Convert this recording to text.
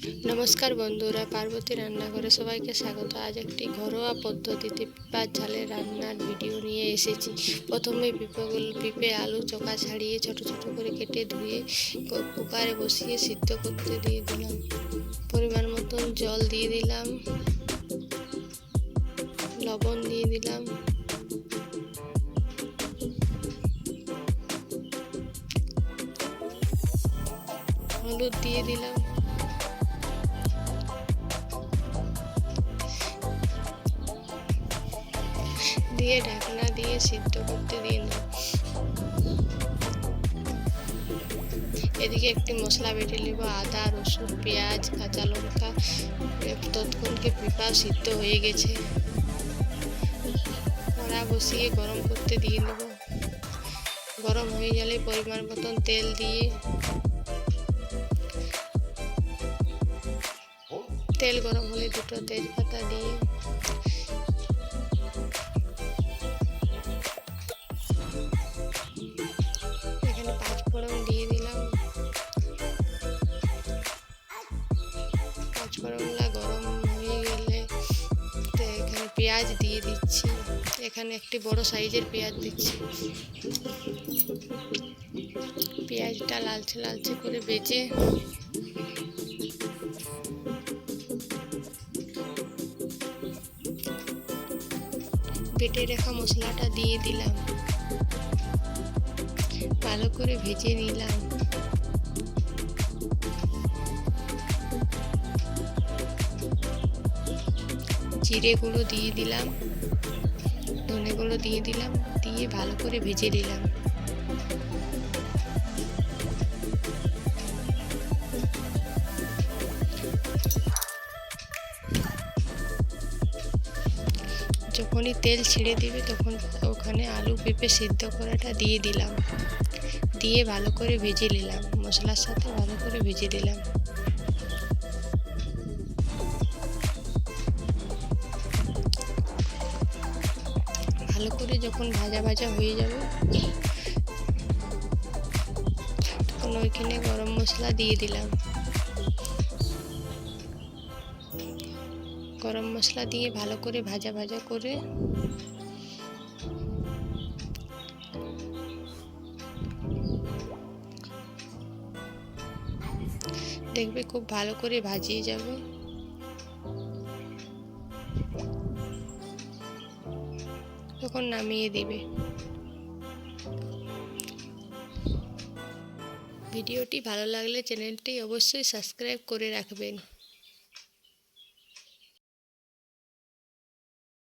নমস্কার বন্ধুরা, পার্বতী রান্নাঘরে সবাইকে স্বাগত। আজ একটি ঘরোয়া পদ্ধতিতে পিঁপা ঝালের রান্নার ভিডিও নিয়ে এসেছি। প্রথমে পিঁপেগুলো পিঁপে আলু চোখা ছাড়িয়ে ছোট ছোট করে কেটে ধুয়ে কুকারে বসিয়ে সিদ্ধ করতে দিয়ে দিলাম। পরিমাণ মতন জল দিয়ে দিলাম। লবণ দিয়ে দিলাম। হলুদ দিয়ে দিলাম। দিয়ে, ঢাকনা দিয়ে সিদ্ধ করতে দিন এদিকে একটি মশলা বেটে নেব, আদা, রসুন, পেঁয়াজ, কাঁচা লঙ্কা এ ততক্ষণকে পিঁপা সিদ্ধ হয়ে গেছে। কড়া বসিয়ে গরম করতে দিয়ে নেব। গরম হয়ে গেলে পরিমাণ মতন তেল দিয়ে তেল গরম হলে দুটো তেজপাতা দিয়ে ফোড়নটা গরম হয়ে গেলে তো এখানে পেঁয়াজ দিয়ে দিচ্ছি। এখানে একটি বড় সাইজের পেঁয়াজ দিচ্ছি। পেঁয়াজটা লালচে লালচে করে বেজে বেটে রাখা মশলাটা দিয়ে দিলাম। ভালো করে ভেজে নিলাম। জিরেগুলো দিয়ে দিলাম, ধনেগুলো দিয়ে দিলাম, দিয়ে ভালো করে ভেজে নিলাম। যখনই তেল ছেড়ে দিবে তখন ওখানে আলু পেঁপে সিদ্ধ করাটা দিয়ে দিলাম। দিয়ে ভালো করে ভেজে নিলাম, মশলার সাথে ভালো করে ভেজে দিলাম ভালো করে যখন ভাজা ভাজা হয়ে যাবে, তখন ওইখানে গরম মশলা দিয়ে দিলাম। গরম মশলা দিয়ে ভালো করে ভাজা ভাজা করে দেখবে খুব ভালো করে ভাজিয়ে যাবে। তখন নামিয়ে দিবে। ভিডিওটি ভালো লাগলে চ্যানেলটি অবশ্যই সাবস্ক্রাইব করে রাখবেন।